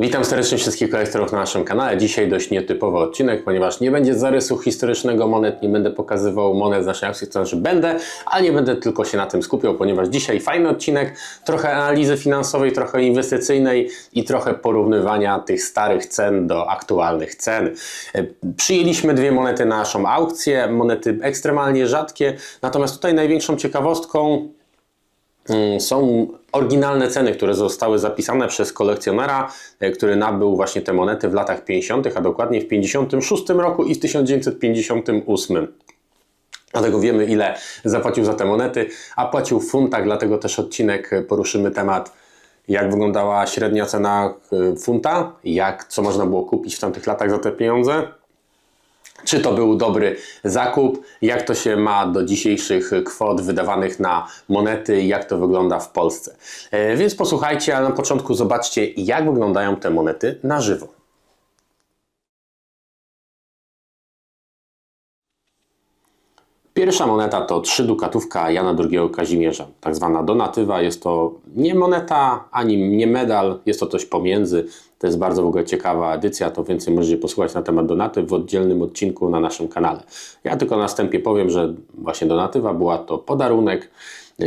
Witam serdecznie wszystkich kolektorów na naszym kanale. Dzisiaj dość nietypowy odcinek, ponieważ nie będzie zarysu historycznego monet, nie będę pokazywał monet z naszej akcji, to znaczy będę, ale nie będę tylko się na tym skupiał, ponieważ dzisiaj fajny odcinek, trochę analizy finansowej, trochę inwestycyjnej i trochę porównywania tych starych cen do aktualnych cen. Przyjęliśmy dwie monety na naszą aukcję, monety ekstremalnie rzadkie, natomiast tutaj największą ciekawostką są oryginalne ceny, które zostały zapisane przez kolekcjonera, e, który nabył właśnie te monety w latach 50., a dokładnie w 56 roku i w 1958. Dlatego wiemy, ile zapłacił za te monety, a płacił w funtach, dlatego też odcinek e, poruszymy temat, jak wyglądała średnia cena e, funta, jak, co można było kupić w tamtych latach za te pieniądze. Czy to był dobry zakup? Jak to się ma do dzisiejszych kwot wydawanych na monety? Jak to wygląda w Polsce? E, Więc posłuchajcie, a na początku zobaczcie, jak wyglądają te monety na żywo. Pierwsza moneta to 3 dukatówka Jana II Kazimierza, tak zwana donatywa. Jest to nie moneta ani nie medal, jest to coś pomiędzy. To jest bardzo w ogóle ciekawa edycja, to więcej możecie posłuchać na temat donaty w oddzielnym odcinku na naszym kanale. Ja tylko na wstępie powiem, że właśnie donatywa była to podarunek,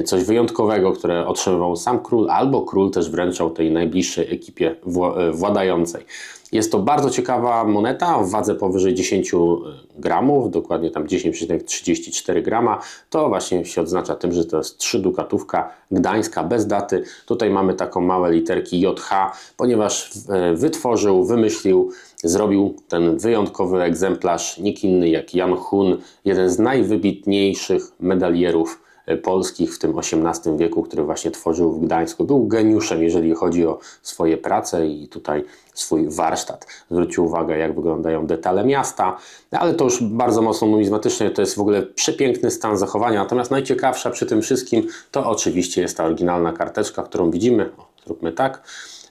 coś wyjątkowego, które otrzymywał sam król, albo król też wręczał tej najbliższej ekipie wła- władającej. Jest to bardzo ciekawa moneta o wadze powyżej 10 gramów, dokładnie tam 10,34 grama. To właśnie się odznacza tym, że to jest 3 dukatówka gdańska bez daty. Tutaj mamy taką małe literki JH, ponieważ e, wytworzył, wymyślił, zrobił ten wyjątkowy egzemplarz nikt inny jak Jan Hun, jeden z najwybitniejszych medalierów e, polskich w tym XVIII wieku, który właśnie tworzył w Gdańsku. Był geniuszem, jeżeli chodzi o swoje prace i tutaj swój warsztat. Zwrócił uwagę, jak wyglądają detale miasta, ale to już bardzo mocno numizmatycznie, to jest w ogóle przepiękny stan zachowania. Natomiast najciekawsza przy tym wszystkim to oczywiście jest ta oryginalna karteczka, którą widzimy. O, zróbmy tak.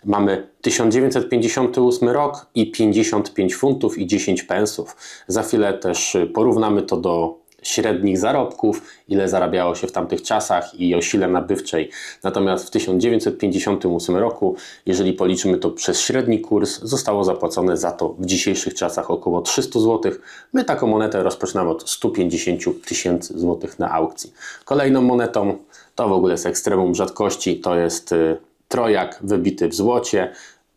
Mamy 1958 rok i 55 funtów i 10 pensów. Za chwilę też porównamy to do średnich zarobków, ile zarabiało się w tamtych czasach i o sile nabywczej. Natomiast w 1958 roku, jeżeli policzymy to przez średni kurs, zostało zapłacone za to w dzisiejszych czasach około 300 zł. My taką monetę rozpoczynamy od 150 tysięcy złotych na aukcji. Kolejną monetą, to w ogóle jest ekstremum rzadkości, to jest y, trojak wybity w złocie.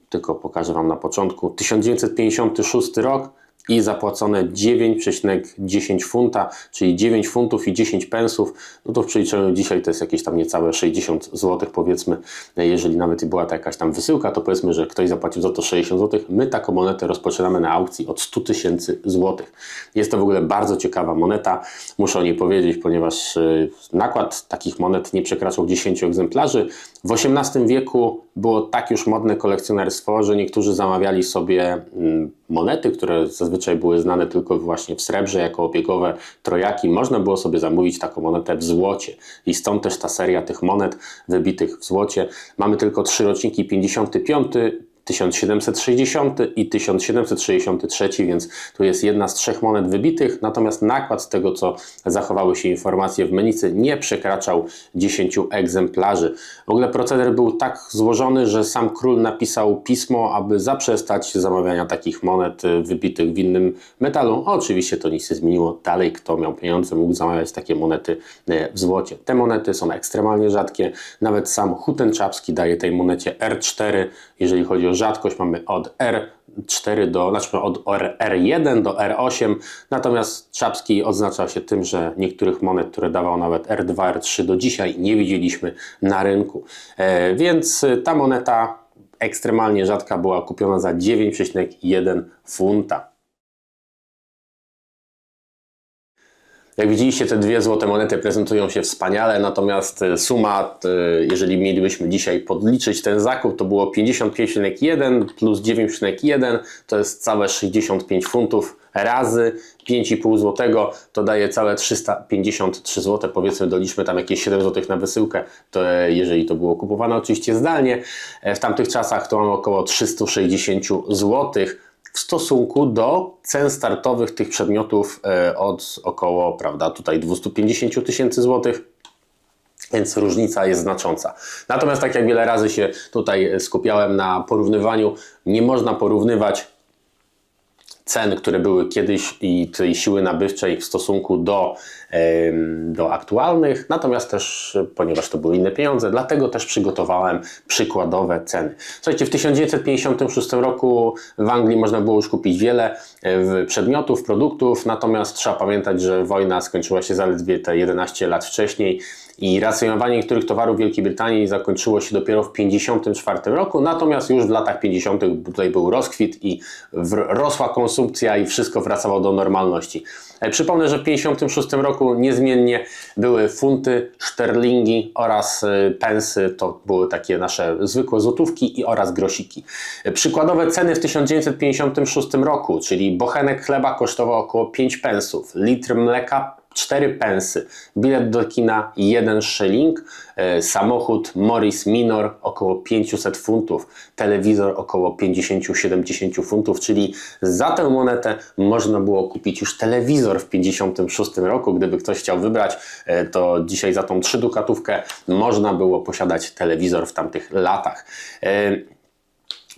Tylko pokażę Wam na początku. 1956 rok i zapłacone 9,10 funta, czyli 9 funtów i 10 pensów, no to w przeliczeniu dzisiaj to jest jakieś tam niecałe 60 zł powiedzmy, jeżeli nawet była to jakaś tam wysyłka, to powiedzmy, że ktoś zapłacił za to 60 zł, my taką monetę rozpoczynamy na aukcji od 100 tysięcy złotych. Jest to w ogóle bardzo ciekawa moneta, muszę o niej powiedzieć, ponieważ y, nakład takich monet nie przekraczał 10 egzemplarzy. W XVIII wieku było tak już modne kolekcjonerstwo, że niektórzy zamawiali sobie mm, monety, które zazwyczaj były znane tylko właśnie w srebrze jako obiegowe trojaki. Można było sobie zamówić taką monetę w złocie i stąd też ta seria tych monet wybitych w złocie. Mamy tylko trzy roczniki, 55, 1760 i 1763, więc tu jest jedna z trzech monet wybitych, natomiast nakład z tego, co zachowały się informacje w Menicy, nie przekraczał 10 egzemplarzy. W ogóle proceder był tak złożony, że sam król napisał pismo, aby zaprzestać zamawiania takich monet y, wybitych w innym metalu. Oczywiście to nic nie zmieniło. Dalej, kto miał pieniądze, mógł zamawiać takie monety y, w złocie. Te monety są ekstremalnie rzadkie. Nawet sam Huten Czapski daje tej monecie R4. Jeżeli chodzi o rzadkość, mamy od R4 do, znaczy od R1 do R8, natomiast Czapski odznacza się tym, że niektórych monet, które dawał nawet R2, R3 do dzisiaj nie widzieliśmy na rynku. E, więc y, ta moneta ekstremalnie rzadka była kupiona za 9,1 funta. Jak widzieliście, te dwie złote monety prezentują się wspaniale, natomiast e, suma, e, jeżeli mielibyśmy dzisiaj podliczyć ten zakup, to było 55,1 plus 9,1 to jest całe 65 funtów razy 5,5 zł, to daje całe 353 zł. Powiedzmy, doliczmy tam jakieś 7 zł na wysyłkę, to e, jeżeli to było kupowane oczywiście zdalnie, w tamtych czasach to mamy około 360 złotych w stosunku do cen startowych tych przedmiotów e, od około, prawda, tutaj 250 tysięcy złotych. Więc różnica jest znacząca. Natomiast tak jak wiele razy się tutaj skupiałem na porównywaniu, nie można porównywać cen, które były kiedyś i tej siły nabywczej w stosunku do, do aktualnych, natomiast też, ponieważ to były inne pieniądze, dlatego też przygotowałem przykładowe ceny. Słuchajcie, w 1956 roku w Anglii można było już kupić wiele e, przedmiotów, produktów, natomiast trzeba pamiętać, że wojna skończyła się zaledwie te 11 lat wcześniej i racjonowanie niektórych towarów w Wielkiej Brytanii zakończyło się dopiero w 1954 roku, natomiast już w latach 50. tutaj był rozkwit i rosła konsumpcja i wszystko wracało do normalności. E, Przypomnę, że w 1956 roku niezmiennie były funty, szterlingi oraz e, pensy, to były takie nasze zwykłe złotówki i oraz grosiki. E, Przykładowe ceny w 1956 roku, czyli bochenek chleba kosztował około 5 pensów, litr mleka 4 pensy, bilet do kina 1 szyling, e, samochód Morris Minor około 500 funtów, telewizor około 50-70 funtów, czyli za tę monetę można było kupić już telewizor w 56 roku. Gdyby ktoś chciał wybrać, e, to dzisiaj za tą trzy dukatówkę można było posiadać telewizor w tamtych latach.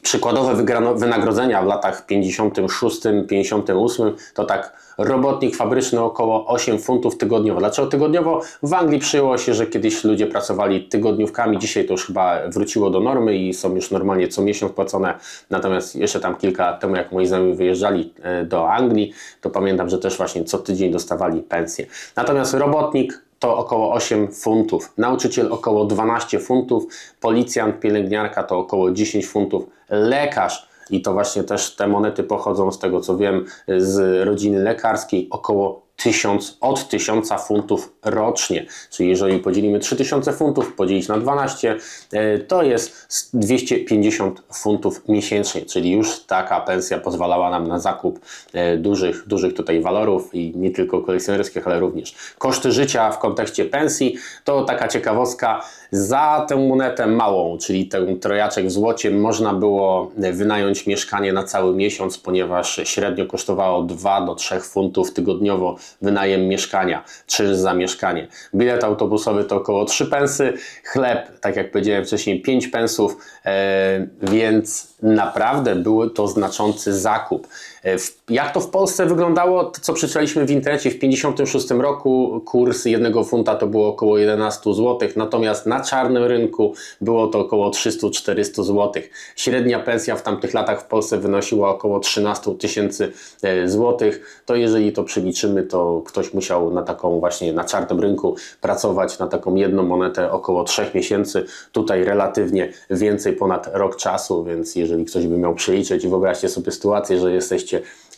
Przykładowe wynagrodzenia w latach 56-58 to tak robotnik fabryczny około 8 funtów tygodniowo. Dlaczego tygodniowo? W Anglii przyjęło się, że kiedyś ludzie pracowali tygodniówkami, dzisiaj to już chyba wróciło do normy i są już normalnie co miesiąc płacone. Natomiast jeszcze tam kilka lat temu, jak moi znajomi wyjeżdżali e, do Anglii, to pamiętam, że też właśnie co tydzień dostawali pensję. Natomiast robotnik to około 8 funtów, nauczyciel około 12 funtów, policjant, pielęgniarka to około 10 funtów, lekarz i to właśnie też te monety pochodzą z tego co wiem z rodziny lekarskiej około 1000, od 1000 funtów rocznie. Czyli jeżeli podzielimy 3000 funtów, podzielić na 12, e, to jest 250 funtów miesięcznie, czyli już taka pensja pozwalała nam na zakup e, dużych, dużych tutaj walorów i nie tylko kolekcjonerskich, ale również koszty życia w kontekście pensji. To taka ciekawostka. Za tę monetę małą, czyli ten trojaczek w złocie, można było wynająć mieszkanie na cały miesiąc, ponieważ średnio kosztowało 2 do 3 funtów tygodniowo wynajem mieszkania, czynsz za mieszkanie. Bilet autobusowy to około 3 pensy, chleb, tak jak powiedziałem wcześniej, 5 pensów, e, więc naprawdę był to znaczący zakup. E, jak to w Polsce wyglądało, to co przeczytaliśmy w internecie, w 56 roku kurs jednego funta to było około 11 zł, natomiast na czarnym rynku było to około 300-400 zł. Średnia pensja w tamtych latach w Polsce wynosiła około 13 tysięcy e, złotych. To jeżeli to przeliczymy, to ktoś musiał na taką właśnie na czarnym rynku pracować na taką jedną monetę około 3 miesięcy. Tutaj relatywnie więcej ponad rok czasu, więc jeżeli ktoś by miał przeliczyć wyobraźcie sobie sytuację, że jesteście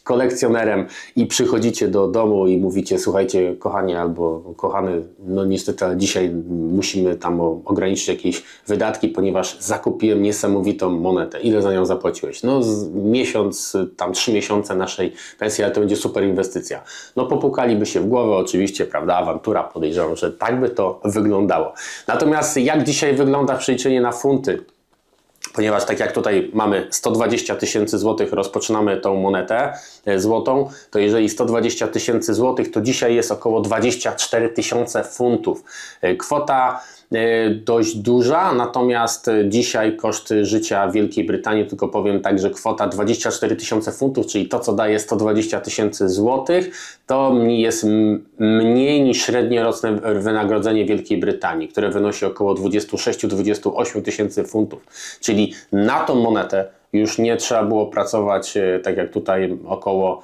kolekcjonerem i przychodzicie do domu i mówicie, słuchajcie, kochani albo kochany, no niestety, ale dzisiaj musimy tam ograniczyć jakieś wydatki, ponieważ zakupiłem niesamowitą monetę. Ile za nią zapłaciłeś? No miesiąc, tam trzy miesiące naszej pensji, ale to będzie super inwestycja. No popukaliby się w głowę oczywiście, prawda, awantura, podejrzewam, że tak by to wyglądało. Natomiast jak dzisiaj wygląda przeliczenie na funty? Ponieważ tak jak tutaj mamy 120 tysięcy złotych, rozpoczynamy tą monetę e, złotą, to jeżeli 120 tysięcy złotych, to dzisiaj jest około 24 tysiące funtów. E, Kwota dość duża, natomiast e, dzisiaj koszty życia w Wielkiej Brytanii, tylko powiem tak, że kwota 24 tysiące funtów, czyli to co daje 120 tysięcy złotych, to jest mniej niż średnioroczne wynagrodzenie Wielkiej Brytanii, które wynosi około 26-28 tysięcy funtów. Czyli na tą monetę już nie trzeba było pracować e, tak jak tutaj około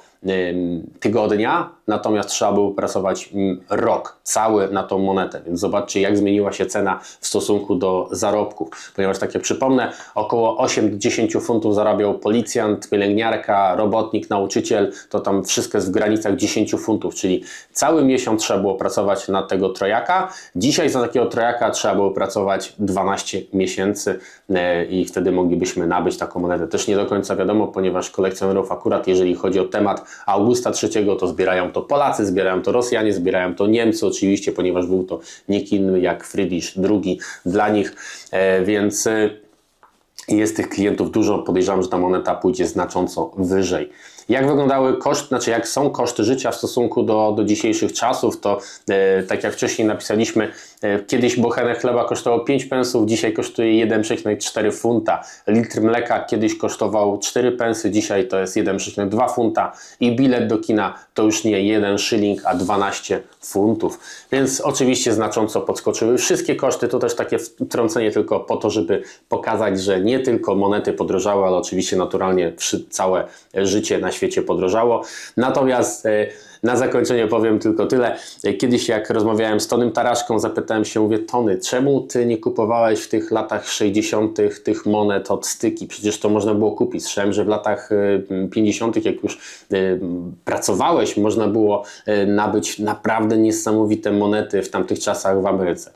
tygodnia, natomiast trzeba było pracować mm, rok cały na tą monetę. Więc zobaczcie, jak zmieniła się cena w stosunku do zarobków. Ponieważ, tak jak przypomnę, około 8-10 funtów zarabiał policjant, pielęgniarka, robotnik, nauczyciel, to tam wszystko jest w granicach 10 funtów, czyli cały miesiąc trzeba było pracować na tego trojaka. Dzisiaj za takiego trojaka trzeba było pracować 12 miesięcy e, i wtedy moglibyśmy nabyć taką monetę. Też nie do końca wiadomo, ponieważ kolekcjonerów akurat jeżeli chodzi o temat Augusta III, to zbierają to Polacy, zbierają to Rosjanie, zbierają to Niemcy oczywiście, ponieważ był to nikt inny jak Friedrich II dla nich, e, więc e, jest tych klientów dużo. Podejrzewam, że ta moneta pójdzie znacząco wyżej. Jak wyglądały koszty, znaczy jak są koszty życia w stosunku do, do dzisiejszych czasów, to e, tak jak wcześniej napisaliśmy, kiedyś bochenek chleba kosztował 5 pensów, dzisiaj kosztuje 1,4 funta. Litr mleka kiedyś kosztował 4 pensy, dzisiaj to jest 1,2 funta i bilet do kina to już nie 1 szyling, a 12 funtów. Więc oczywiście znacząco podskoczyły wszystkie koszty. To też takie wtrącenie tylko po to, żeby pokazać, że nie tylko monety podrożały, ale oczywiście naturalnie całe życie na świecie podrożało. Natomiast e, na zakończenie powiem tylko tyle. Kiedyś jak rozmawiałem z Tonym Taraszką, zapytałem się, mówię, Tony, czemu ty nie kupowałeś w tych latach 60. tych monet od styki? Przecież to można było kupić. Słyszałem, że w latach e, 50., jak już e, pracowałeś, można było e, nabyć naprawdę niesamowite monety w tamtych czasach w Ameryce.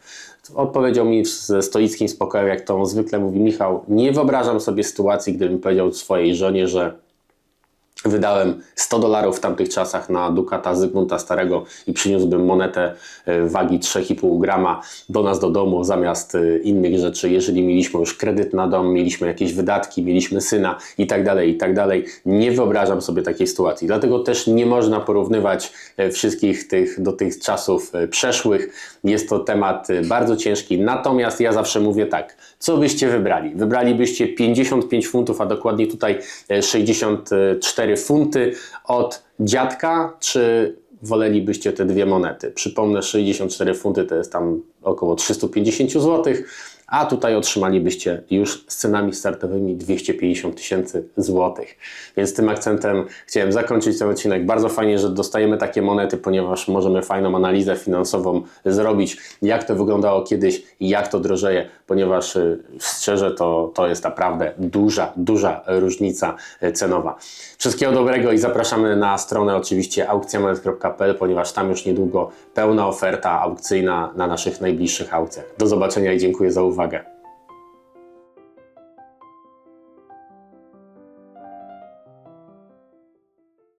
Odpowiedział mi ze stoickim spokojem, jak to zwykle mówi Michał, nie wyobrażam sobie sytuacji, gdybym powiedział swojej żonie, że Wydałem 100 dolarów w tamtych czasach na Dukata Zygmunta Starego i przyniósłbym monetę e, wagi 3,5 grama do nas do domu zamiast e, innych rzeczy. Jeżeli mieliśmy już kredyt na dom, mieliśmy jakieś wydatki, mieliśmy syna i tak dalej, i tak dalej. Nie wyobrażam sobie takiej sytuacji. Dlatego też nie można porównywać e, wszystkich tych do tych czasów przeszłych. Jest to temat bardzo ciężki. Natomiast ja zawsze mówię tak, co byście wybrali? Wybralibyście 55 funtów, a dokładnie tutaj 64 4 funty od dziadka, czy wolelibyście te dwie monety? Przypomnę, 64 funty to jest tam około 350 złotych a tutaj otrzymalibyście już z cenami startowymi 250 tysięcy złotych. Więc tym akcentem chciałem zakończyć ten odcinek. Bardzo fajnie, że dostajemy takie monety, ponieważ możemy fajną analizę finansową zrobić, jak to wyglądało kiedyś i jak to drożeje, ponieważ y, szczerze to, to jest naprawdę duża, duża różnica y, cenowa. Wszystkiego dobrego i zapraszamy na stronę oczywiście aukcjamonet.pl, ponieważ tam już niedługo pełna oferta aukcyjna na naszych najbliższych aukcjach. Do zobaczenia i dziękuję za uwagę.